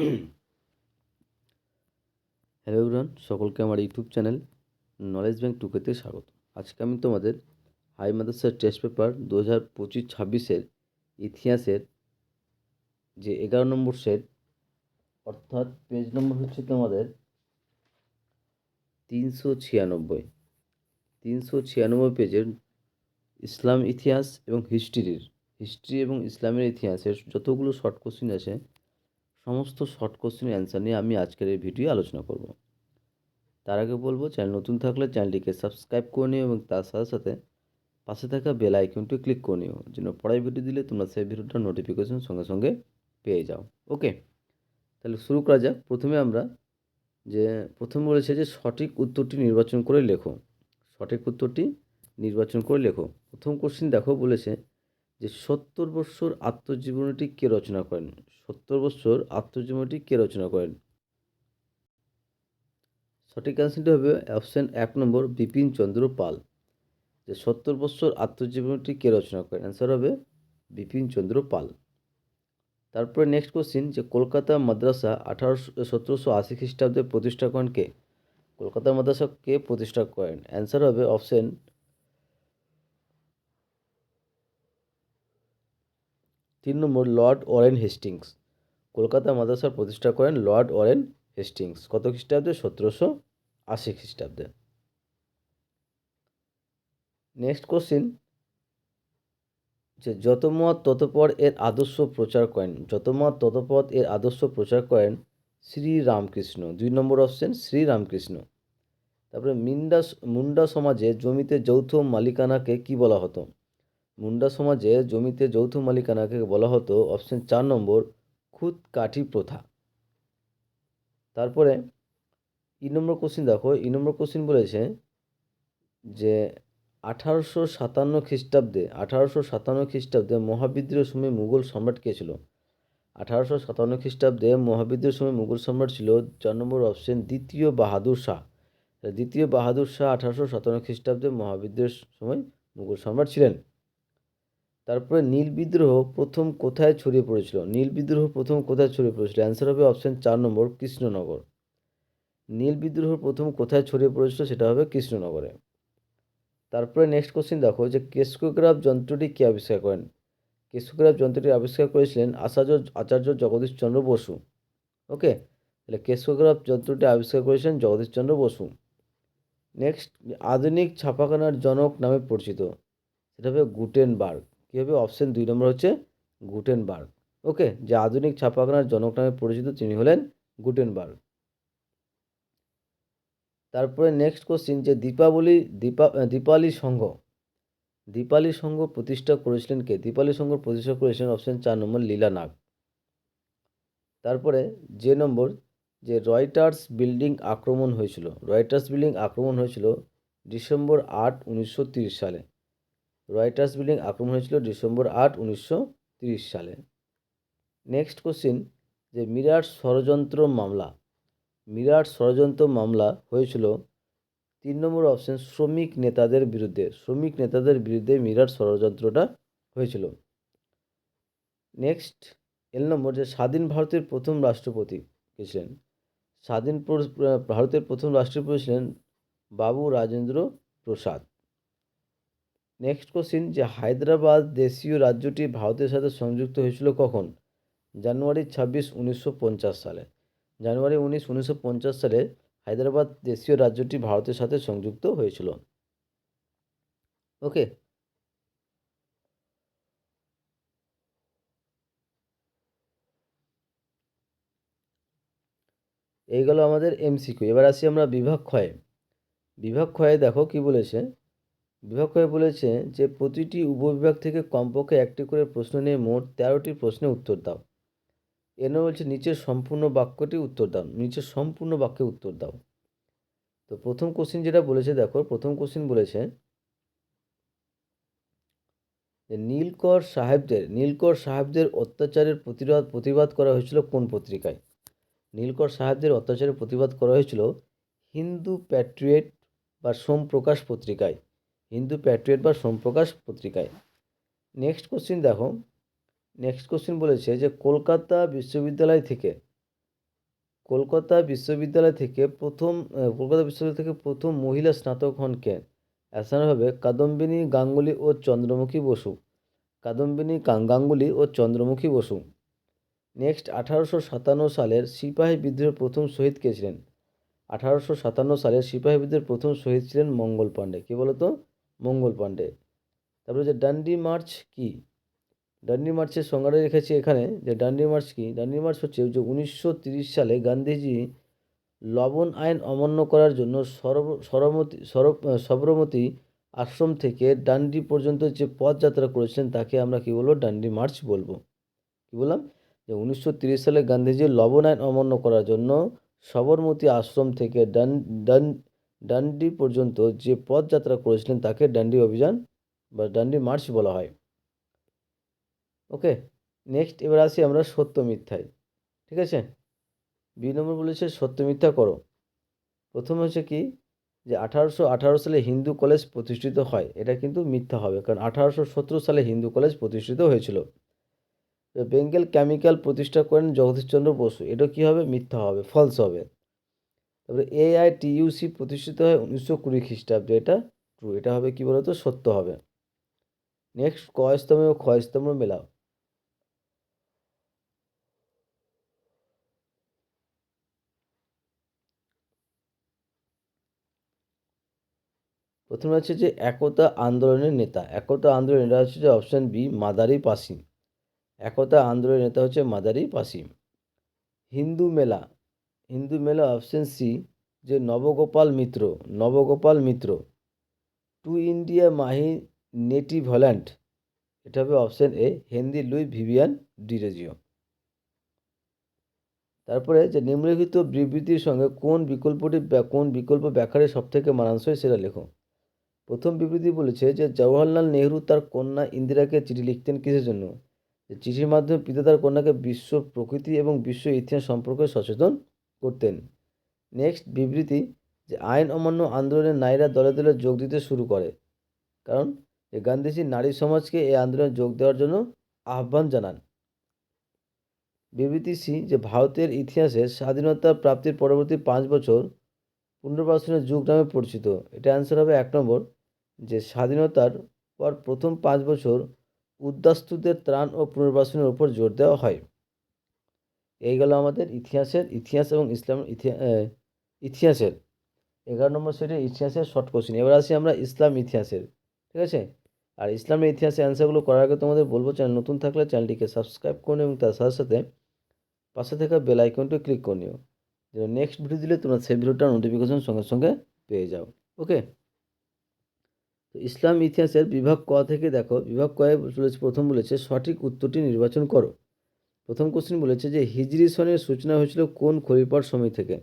Hello everyone সকলকে আমার YouTube channel knowledge bank টুকেতে স্বাগত। আজকে আমি তোমাদের হাই মাদ্রাসার টেস্ট পেপার দু হাজার পঁচিশ ছাব্বিশের ইতিহাসের যে এগারো নম্বর সেট অর্থাৎ পেজ নম্বর হচ্ছে তোমাদের তিনশো ছিয়ানব্বই। তিনশো ছিয়ানব্বই পেজের ইসলাম ইতিহাস এবং হিস্ট্রির হিস্ট্রি এবং ইসলামের ইতিহাসের যতগুলো শর্ট কোশ্চিন আছে সমস্ত শর্ট কোশ্চেনের অ্যান্সার নিয়ে আমি আজকের এই ভিডিও আলোচনা করব। তার আগে বলব চ্যানেল নতুন থাকলে চ্যানেলটিকে সাবস্ক্রাইব করে নিও এবং তার সাথে সাথে পাশে থাকা বেল আইকনটি ক্লিক করে নিও, যেন পড়ায় ভিডিও দিলে তোমরা সেই ভিডিওটার নোটিফিকেশন সঙ্গে সঙ্গে পেয়ে যাও। ওকে তাহলে শুরু করা যাক। প্রথমে আমরা যে, প্রথম বলেছে যে সঠিক উত্তরটি নির্বাচন করে লেখো। সঠিক উত্তরটি নির্বাচন করে লেখো। প্রথম কোশ্চিন দেখো বলেছে যে সত্তর বৎসর আত্মজীবনীটি কে রচনা করেন? সত্তর বৎসর আত্মজীবনীটি কে রচনা করেন? সঠিক অ্যান্সারটি হবে অপশান এক নম্বর বিপিন চন্দ্র পাল। যে সত্তর বৎসর আত্মজীবনীটি কে রচনা করেন? অ্যান্সার হবে বিপিন চন্দ্র পাল। তারপরে নেক্সট কোশ্চিন যে কলকাতা মাদ্রাসা আঠারোশো, সতেরোশো আশি খ্রিস্টাব্দে প্রতিষ্ঠা করেন কে? কলকাতা মাদ্রাসা কে প্রতিষ্ঠা করেন? অ্যান্সার হবে অপশান তিন number Lord Warren Hastings. Kolkata মাদ্রাসার প্রতিষ্ঠা করেন লর্ড ওয়ারেন হেস্টিংস। কত খ্রিস্টাব্দে? সতেরোশো আশি খ্রিস্টাব্দে। নেক্সট কোশ্চিন যে যত মত ততপর এর আদর্শ প্রচার করেন। যত মত ততপদ এর আদর্শ প্রচার করেন শ্রী রামকৃষ্ণ। দুই নম্বর অপশন শ্রী রামকৃষ্ণ। তারপরে মিন্ডা মুন্ডা সমাজে জমিতে যৌথ মালিকানাকে কি বলা হতো? মুন্ডা সমাজে জমিতে যৌথ মালিকানাকে বলা হতো অপশন চার নম্বর খুদ কাঠি প্রথা। তারপরে ই নম্বর কোশ্চিন দেখো, ই নম্বর কোশ্চিন বলেছে যে আঠারোশো সাতান্ন খ্রিস্টাব্দে, আঠারোশো সাতান্ন খ্রিস্টাব্দে মহাবিদ্রোহের সময় মুঘল সম্রাট কে ছিল? আঠারোশো সাতান্ন খ্রিস্টাব্দে মহাবিদ্রোহের সময় মুঘল সম্রাট ছিল চার নম্বর অপশন দ্বিতীয় বাহাদুর শাহ। দ্বিতীয় বাহাদুর শাহ আঠারোশো সাতান্ন খ্রিস্টাব্দে মহাবিদ্রোহের সময় মুঘল সম্রাট ছিলেন। তারপরে নীল বিদ্রোহ প্রথম কোথায় ছড়িয়ে পড়েছিল? নীল বিদ্রোহ প্রথম কোথায় ছড়িয়ে পড়েছিল? অ্যান্সার হবে অপশান চার নম্বর, কৃষ্ণনগর। নীল বিদ্রোহ প্রথম কোথায় ছড়িয়ে পড়েছিল সেটা হবে কৃষ্ণনগরে। তারপরে নেক্সট কোশ্চিন দেখো যে কেস্কোগ্রাফ যন্ত্রটি কে আবিষ্কার করেন? কেস্কোগ্রাফ যন্ত্রটি আবিষ্কার করেছিলেন আচার্য আচার্য জগদীশচন্দ্র বসু। ওকে তাহলে কেস্কোগ্রাফ যন্ত্রটি আবিষ্কার করেছিলেন জগদীশচন্দ্র বসু। নেক্সট আধুনিক ছাপাখানার জনক নামে পরিচিত। সেটা হবে গুটেনবার্গ। কী হবে অপশন দুই নম্বর হচ্ছে গুটেনবার্গ। ওকে, যে আধুনিক ছাপাখানার জনক নামে পরিচিত, তিনি হলেন গুটেনবার্গ। তারপরে নেক্সট কোশ্চিন যে দীপাবলি, দীপা দীপালি সংঘ। দীপালি সংঘ প্রতিষ্ঠা করেছিলেন কে? দীপালি সংঘ প্রতিষ্ঠা করেছিলেন অপশন চার নম্বর লীলা নাগ। তারপরে যে নম্বর, যে রয়টার্স বিল্ডিং আক্রমণ হয়েছিল। রয়টার্স বিল্ডিং আক্রমণ হয়েছিল ডিসেম্বর আট, উনিশশো সালে। রয়টার্স বিল্ডিং আক্রমণ হয়েছিল ডিসেম্বর আট, উনিশশো সালে। নেক্সট কোশ্চিন, যে মিরাট ষড়যন্ত্র মামলা। মিরাট ষড়যন্ত্র মামলা হয়েছিল তিন নম্বর অপশন শ্রমিক নেতাদের বিরুদ্ধে। শ্রমিক নেতাদের বিরুদ্ধে মিরাট ষড়যন্ত্রটা হয়েছিল। নেক্সট, এল নম্বর, যে স্বাধীন ভারতের প্রথম রাষ্ট্রপতি ছিলেন? স্বাধীন ভারতের প্রথম রাষ্ট্রপতি ছিলেন বাবু রাজেন্দ্র প্রসাদ। নেক্সট কোশ্চিন যে হায়দ্রাবাদ দেশীয় রাজ্যটি ভারতের সাথে সংযুক্ত হয়েছিল কখন? জানুয়ারি ছাব্বিশ, উনিশশো পঞ্চাশ সালে। জানুয়ারি উনিশ, উনিশশো পঞ্চাশ সালে হায়দ্রাবাদ দেশীয় রাজ্যটি ভারতের সাথে সংযুক্ত হয়েছিল। ওকে এই গেল আমাদের এমসিকিউ এবার আসি আমরা বিভাগ ক্ষয়ে। বিভাগ ক্ষয়ে দেখো কি বলেছে? বিভাগ ক্ষয়ে বলেছে যে, প্রতিটি উপবিভাগ থেকে কমপক্ষে একটি করে প্রশ্ন নিয়ে মোট তেরোটি প্রশ্নের উত্তর দাও। এনে বলছে নিচের সম্পূর্ণ বাক্যটি উত্তর দাও, নিচের সম্পূর্ণ বাক্যে উত্তর দাও। তো প্রথম কোশ্চিন যেটা বলেছে, দেখো, প্রথম কোশ্চিন বলেছে যে, নীলকর সাহেবদের নীলকর সাহেবদের অত্যাচারের প্রতিবাদ প্রতিবাদ করা হয়েছিল কোন পত্রিকায়? নীলকর সাহেবদের অত্যাচারের প্রতিবাদ করা হয়েছিল হিন্দু প্যাট্রিয়েট বা সোম প্রকাশ পত্রিকায়। হিন্দু প্যাট্রিয়েট বা সোমপ্রকাশ পত্রিকায়। নেক্সট কোশ্চিন দেখো। নেক্সট কোশ্চিন বলেছে যে কলকাতা বিশ্ববিদ্যালয় থেকে, কলকাতা বিশ্ববিদ্যালয় থেকে প্রথম কলকাতা বিশ্ববিদ্যালয় থেকে প্রথম মহিলা স্নাতক হন কে? অ্যান্সার হবে কাদম্বিনী, গাঙ্গুলি ও চন্দ্রমুখী বসু। কাদম্বিনী গাঙ্গুলি ও চন্দ্রমুখী বসু। নেক্সট আঠারোশো সাতান্ন সালের সিপাহী বিদ্রোহের প্রথম শহীদ কে ছিলেন? আঠারোশো সাতান্ন সালের সিপাহী বিদ্রোহের প্রথম শহীদ ছিলেন মঙ্গল পাণ্ডে। কে বলতো? মঙ্গল পাণ্ডে। তারপরে যে ডান্ডি মার্চ কি? ডান্ডি মার্চের সংজ্ঞাটা রেখেছি এখানে যে ডান্ডি মার্চ কি? ডান্ডি মার্চ হচ্ছে যে উনিশশো সালে গান্ধীজি লবণ আইন অমান্য করার জন্য সরব, সরমতি, সরব সবরমতী আশ্রম থেকে ডান্ডি পর্যন্ত যে পদযাত্রা করেছেন তাকে আমরা কি বলব? ডান্ডি মার্চ বলব। কি বললাম? যে উনিশশো সালে গান্ধীজি লবণ আইন অমান্য করার জন্য সবরমতী আশ্রম থেকে ডান ডান ডান্ডি পর্যন্ত যে পদযাত্রা করেছিলেন, তাকে ডান্ডি অভিযান বা ডান্ডি মার্চ বলা হয়। ওকে, নেক্সট এবার আসি আমরা সত্য মিথ্যায়। ঠিক আছে? বি নম্বর বলেছে সত্য মিথ্যা করো। প্রথম হচ্ছে কি যে আঠারোশো আঠারো সালে হিন্দু কলেজ প্রতিষ্ঠিত হয়, এটা কিন্তু মিথ্যা হবে, কারণ আঠারোশো সতেরো সালে হিন্দু কলেজ প্রতিষ্ঠিত হয়েছিল। বেঙ্গল কেমিক্যাল প্রতিষ্ঠা করেন জগদীশচন্দ্র বসু, এটা কি হবে? মিথ্যা হবে ফলস হবে। তারপরে এআইটিইউসি প্রতিষ্ঠিত হয় উনিশশো কুড়ি খ্রিস্টাব্দে। এটা ট্রু এটা হবে কি বলতো? সত্য হবে। নেক্সট কয়স্তম্ভ ও ক্ষয়স্তম্ভ মেলাও। প্রথমে হচ্ছে যে একতা আন্দোলনের নেতা। একতা আন্দোলনের নেতা হচ্ছে যে অপশান বি মাদারি পাসিম। একতা আন্দোলনের নেতা হচ্ছে মাদারি পাসিম। হিন্দু মেলা। হিন্দু মেলা অপশন সি, যে Nabagopal Mitra Nabagopal Mitra. To India my native land. এটা হবে option A, Henry Louis Vivian Derozio. তারপরে যে নিম্নলিখিত বিবৃতির সঙ্গে কোন বিকল্পটি কোন বিকল্প ব্যাখ্যারে সবথেকে মানানসই সেটা লেখো। প্রথম বিবৃতি বলেছে যে জওহরলাল নেহরু তার কন্যা ইন্দিরাকে চিঠি লিখতেন কিসের জন্য? চিঠির মাধ্যমে পিতা তার কন্যাকে বিশ্ব প্রকৃতি এবং বিশ্ব ইতিহাস সম্পর্কে সচেতন করতেন। নেক্সট বিবৃতি যে আইন অমান্য আন্দোলনে নারীরা দলে দলে যোগ দিতে শুরু করে। কারণ যে গান্ধীজি নারী সমাজকে এই আন্দোলনে যোগ দেওয়ার জন্য আহ্বান জানান। বিবৃতি সি যে ভারতের ইতিহাসে স্বাধীনতা প্রাপ্তির পরবর্তী পাঁচ বছর পুনর্বাসনের যুগ নামে পরিচিত। এটা অ্যান্সার হবে এক নম্বর। যে স্বাধীনতার পর প্রথম পাঁচ বছর উদ্বাস্তুদের ত্রাণ ও পুনর্বাসনের উপর জোর দেওয়া হয়। এই গেল আমাদের ইতিহাসের, ইতিহাস এবং ইসলাম ইতিহাসের। এগারো নম্বর সেটের ইতিহাসের শর্ট কোশ্চেন এবার আসি আমরা ইসলাম ইতিহাসের, ঠিক আছে? আর ইসলামের ইতিহাসের অ্যান্সারগুলো করার আগে তোমাদের বলব, চ্যানেল নতুন থাকলে চ্যানেলটিকে সাবস্ক্রাইব করে নিও এবং তার সাথে সাথে পাশে থাকা বেল আইকনটি ক্লিক করে নিও। যেন নেক্সট ভিডিও দিলে তোমরা সেই ভিডিওটার নোটিফিকেশন সঙ্গে সঙ্গে পেয়ে যাও ওকে তো ইসলাম ইতিহাসের বিভাগ ক থেকে দেখো, বিভাগ কয়ে বলেছে প্রথম বলেছে সঠিক উত্তরটি নির্বাচন করো। প্রথম কোশ্চেন বলেছে যে, হিজরি সনের সূচনা হয়েছিল কোন খলিফার সময় থেকে?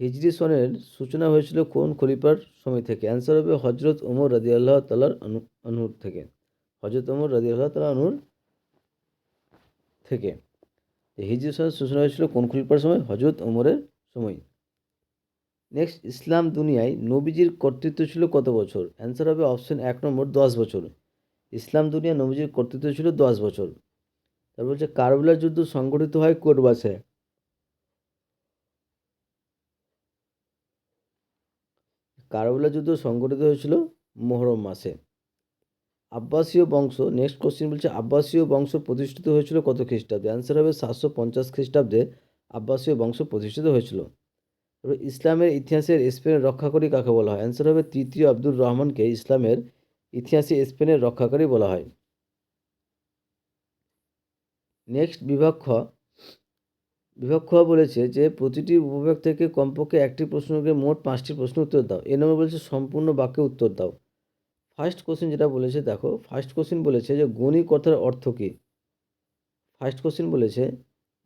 হিজরি সনের সূচনা হয়েছিল কোন খলিফার সময় থেকে? অ্যান্সার হবে হজরত ওমর রাজি আল্লাহ তালার অনুর থেকে। হজরত ওমর রাজি আল্লাহ তালা অনুর থেকে হিজরি সনের সূচনা হয়েছিল কোন খলিফার সময়? হজরত ওমরের সময়। নেক্সট ইসলাম দুনিয়ায় নবীজির কর্তৃত্ব ছিল কত বছর? অ্যান্সার হবে অপশন এক নম্বর দশ বছর। ইসলাম দুনিয়া নবীজির কর্তৃত্ব ছিল দশ বছর। তারপর হচ্ছে কারবালার যুদ্ধ সংগঠিত হয় কোন মাসে? কারবালা যুদ্ধ সংগঠিত হয়েছিল মোহরম মাসে। আব্বাসীয় বংশ নেক্সট কোশ্চেন বলছে, আব্বাসীয় বংশ প্রতিষ্ঠিত হয়েছিল কত খ্রিস্টাব্দে? অ্যান্সার হবে সাতশো পঞ্চাশ খ্রিস্টাব্দে আব্বাসীয় বংশ প্রতিষ্ঠিত হয়েছিল। তবে ইসলামের ইতিহাসের স্পেনের রক্ষাকারী কাকে বলা হয়? অ্যান্সার হবে তৃতীয় আব্দুর রহমানকে ইসলামের ইতিহাসে স্পেনের রক্ষাকারী বলা হয়। নেক্সট বিভাগ খ বলেছে যে প্রতিটি উপবিভাগ থেকে কমপক্ষে একটি প্রশ্নকে মোট পাঁচটি প্রশ্ন উত্তর দাও। এ নম্বর বলেছে সম্পূর্ণ বাক্যে উত্তর দাও। ফার্স্ট কোশ্চেন যেটা বলেছে, দেখো ফার্স্ট কোশ্চেন বলেছে যে গণি কথার অর্থ কী? ফার্স্ট কোশ্চেন বলেছে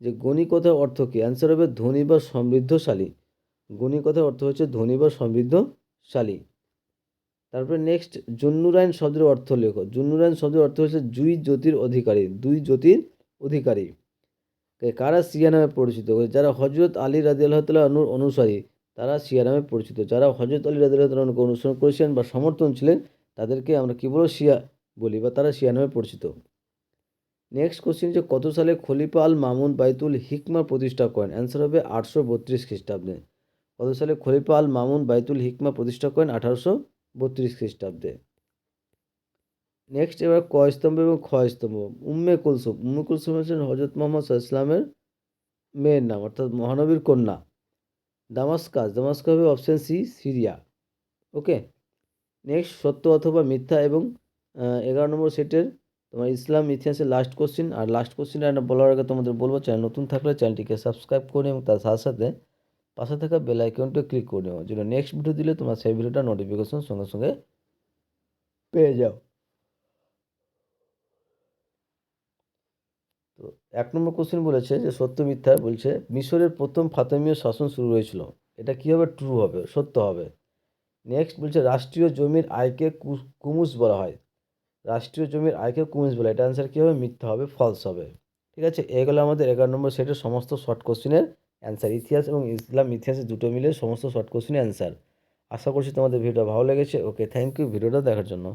যে গণি কথার অর্থ কী? অ্যান্সার হবে ধনী বা সমৃদ্ধশালী। গণি কথার অর্থ হচ্ছে ধনী বা সমৃদ্ধশালী। তারপরে নেক্সট জন্নুরায়ন শব্দের অর্থ লেখো। জন্নুরায়ন শব্দের অর্থ হচ্ছে দুই জ্যোতির অধিকারী। দুই জ্যোতির অধিকারী। কারা শিয়া নামে পরিচিত যারা হজরত আলী রাজি আল্লাহ তাল্লাহ অনুর অনুসারী, তারা শিয়া নামে পরিচিত। যারা হজরত আলী রাজি আল্লাহ তাল্লাহকে অনুসরণ করেছিলেন বা সমর্থন ছিলেন, তাদেরকে আমরা কী বলব শিয়া বলি বা তারা শিয়া নামে পরিচিত? নেক্সট কোশ্চেন যে, কত সালে খলিফা আল মামুন বাইতুল হিকমা প্রতিষ্ঠা করেন? অ্যান্সার হবে আটশো বত্রিশ খ্রিস্টাব্দে। কত সালে খলিফা আল মামুন বাইতুল হিকমা প্রতিষ্ঠা করেন? আঠারোশো বত্রিশ খ্রিস্টাব্দে। নেক্সট এবার ক স্তম্ভ এবং খ স্তম্ভ উম্মে কুলসুম। উম্মে কুলসুম হচ্ছেন হজরত মোহাম্মদ ইসলামের মেয়ের নাম, অর্থাৎ মহানবীর কন্যা। দামাস্কাস। দামাস্কাস হবে option C Syria. Okay next সত্য অথবা মিথ্যা এবং এগারো নম্বর সেটের তোমার ইসলাম ইতিহাসের লাস্ট কোশ্চিন আর লাস্ট কোশ্চিন বলার আগে তোমাদের বলব, চ্যানেল নতুন থাকলে চ্যানেলটিকে সাবস্ক্রাইব করে এবং তার সাথে সাথে পাশে থাকা বেল আইকনটা ক্লিক করে নেওয়া যেটা নেক্সট ভিডিও দিলে তোমার সেই ভিডিওটা নোটিফিকেশন সঙ্গে সঙ্গে পেয়ে যাও। তো এক নম্বর কোশ্চেন বলেছে যে, সত্য মিথ্যা বলছে, মিশরের প্রথম ফাতেমীয় শাসন শুরু হয়েছিল। এটা কী হবে? ট্রু হবে, সত্য হবে। নেক্সট বলছে, রাষ্ট্রীয় জমির আয়কে কুমুস বলা হয়। রাষ্ট্রীয় জমির আয়কে কুমুস বলা এটা অ্যান্সার কী হবে? মিথ্যা হবে ফলস হবে। ঠিক আছে? এগুলো আমাদের এগারো নম্বর সেটের সমস্ত শর্ট কোশ্চেনের অ্যান্সার ইতিহাস এবং ইসলাম, ইতিহাসে দুটো মিলে সমস্ত শর্ট কোশ্চেনের অ্যান্সার আশা করছি তোমাদের ভিডিওটা ভালো লেগেছে। ওকে থ্যাংক ইউ ভিডিওটা দেখার জন্য।